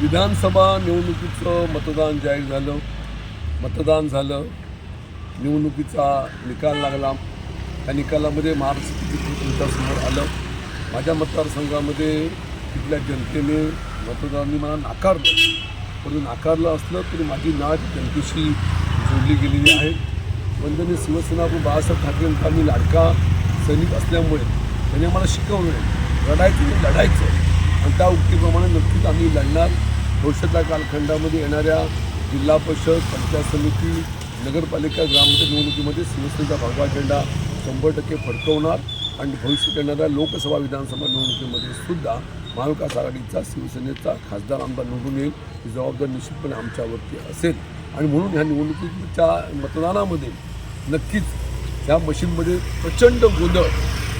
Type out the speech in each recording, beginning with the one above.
विधानसभा निवडणुकीचं मतदान जाहीर झालं. मतदान झालं. निवडणुकीचा निकाल लागला. त्या निकालामध्ये महाराष्ट्र तुमच्यासमोर आलं. माझ्या मतदारसंघामध्ये तिथल्या जनतेने मतदारांनी मला नाकारलं. परंतु नाकारलं असलं तरी माझी नाट जनतेशी जोडली गेलेली आहे. वंदनीय शिवसेना प्रमुख बाळासाहेब ठाकरेंचा मी लाडका सैनिक असल्यामुळे त्यांनी आम्हाला शिकवलं लढायचं म्हणजे लढायचं. आणि त्या उक्तीप्रमाणे नक्कीच आम्ही लढणार. भविष्यातल्या कालखंडामध्ये येणाऱ्या जिल्हा परिषद पंचायत समिती नगरपालिका ग्रामपंचायत निवडणुकीमध्ये शिवसेनेचा भगवा झेंडा शंभर टक्के फडकवणार आणि भविष्यात येणाऱ्या लोकसभा विधानसभा निवडणुकीमध्ये सुद्धा महाविकास आघाडीचा शिवसेनेचा खासदार आमदार निवडून येईल ही जबाबदारी निश्चितपणे आमच्यावरती असेल. आणि म्हणून ह्या निवडणुकीच्या मतदानामध्ये नक्कीच ह्या मशीनमध्ये प्रचंड गोंधळ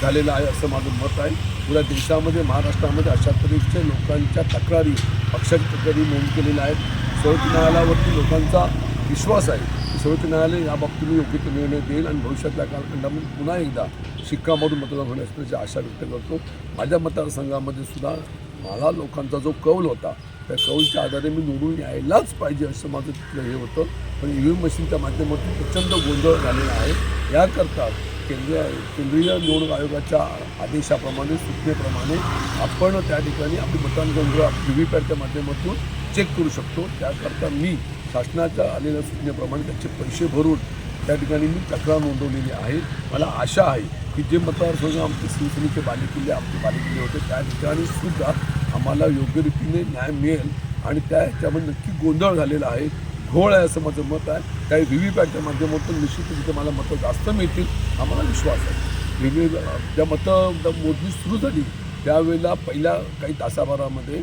झालेलं आहे असं माझं मत आहे. पुऱ्या देशामध्ये महाराष्ट्रामध्ये अशा तऱ्हेच्या लोकांच्या तक्रारी पक्षाच्या तक्रारी नोंद केलेल्या आहेत. सर्वोच्च न्यायालयावरती लोकांचा विश्वास आहे. की सर्वोच्च न्यायालय याबाबतीने योग्य तो निर्णय देईल आणि भविष्यातल्या कालखंडामध्ये पुन्हा एकदा शिक्कामधून मतदान होण्यास त्याची आशा व्यक्त करतो. माझ्या मतदारसंघामध्ये सुद्धा मला लोकांचा जो कौल होता त्या कौलच्या आधारे मी निवडून यायलाच पाहिजे असं माझं तिथलं हे होतं. पण ई व्ही एम मशीनच्या माध्यमातून प्रचंड गोंधळ झालेला आहे. याकरता केंद्रीय केंद्रीय निवडणूक आयोगाच्या आदेशाप्रमाणे सूचनेप्रमाणे आपण त्या ठिकाणी आपली मतदान केंद्र व्ही व्ही पॅटच्या माध्यमातून चेक करू शकतो. त्याकरता मी शासनाच्या आलेल्या सूचनेप्रमाणे त्याचे पैसे भरून त्या ठिकाणी मी तक्रार नोंदवलेली आहे. मला आशा आहे की जे मतदारसंघ आमचे शिवसेनेचे बालेकिल्ले आमचे बालेकिल्ले होते त्या ठिकाणी सुद्धा आम्हाला योग्य रीतीने न्याय मिळेल आणि त्या ह्याच्यामध्ये नक्की गोंधळ झालेला आहे. ढोळ आहे असं माझं मत आहे. काही व्ही व्ही पॅटच्या माध्यमातून निश्चितच तिथे मला मतं जास्त मिळतील हा मला विश्वास आहे. व्ही व्ही ज्या मतं मोजणी सुरू झाली त्यावेळेला पहिल्या काही तासाभरामध्ये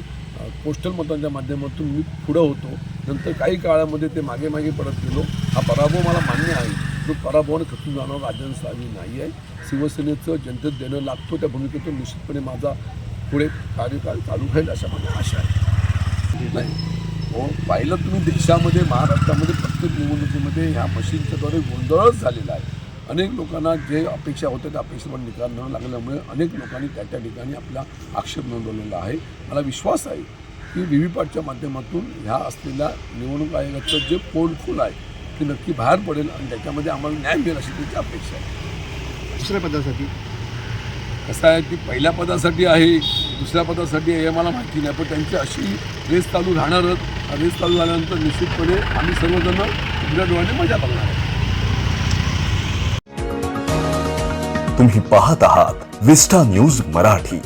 पोस्टल मतांच्या माध्यमातून मी पुढं होतो. नंतर काही काळामध्ये ते मागे मागे पडत गेलो. हा पराभव मला मान्य आहे. तो पराभवाने खचून जाणं राजनस्वामी नाही आहे. शिवसेनेचं जनतेत देणं लागतो त्या भूमिकेतून निश्चितपणे माझा पुढे कार्यकाळ चालू राहील अशा माझ्या आशा आहे नाही. हो पाहिलं तुम्ही देशामध्ये महाराष्ट्रामध्ये प्रत्येक निवडणुकीमध्ये ह्या मशीनच्याद्वारे गोंधळच झालेला आहे. अनेक लोकांना जे अपेक्षा होत्या त्या अपेक्षेवर निकाल न लागल्यामुळे अनेक लोकांनी त्या त्या ठिकाणी आपला आक्षेप नोंदवलेला आहे. मला विश्वास आहे की व्ही व्ही पॅटच्या माध्यमातून ह्या असलेल्या निवडणूक आयोगाचं जे पोलखोल आहे ते नक्की बाहेर पडेल आणि त्याच्यामध्ये आम्हाला न्याय मिळेल अशी त्याची अपेक्षा आहे. दुसऱ्या पदासाठी? कसं आहे की पहिल्या पदासाठी आहे दुसऱ्या पदासाठी आहे हे मला माहिती नाही पण त्यांची अशी रेस चालू राहणारच. रेस चालू झाल्यानंतर निश्चितपणे आम्ही सर्वजण उघड्या डोळ्याने मजा करणार आहोत. तुम्ही पाहत आहात विस्टा न्यूज मराठी.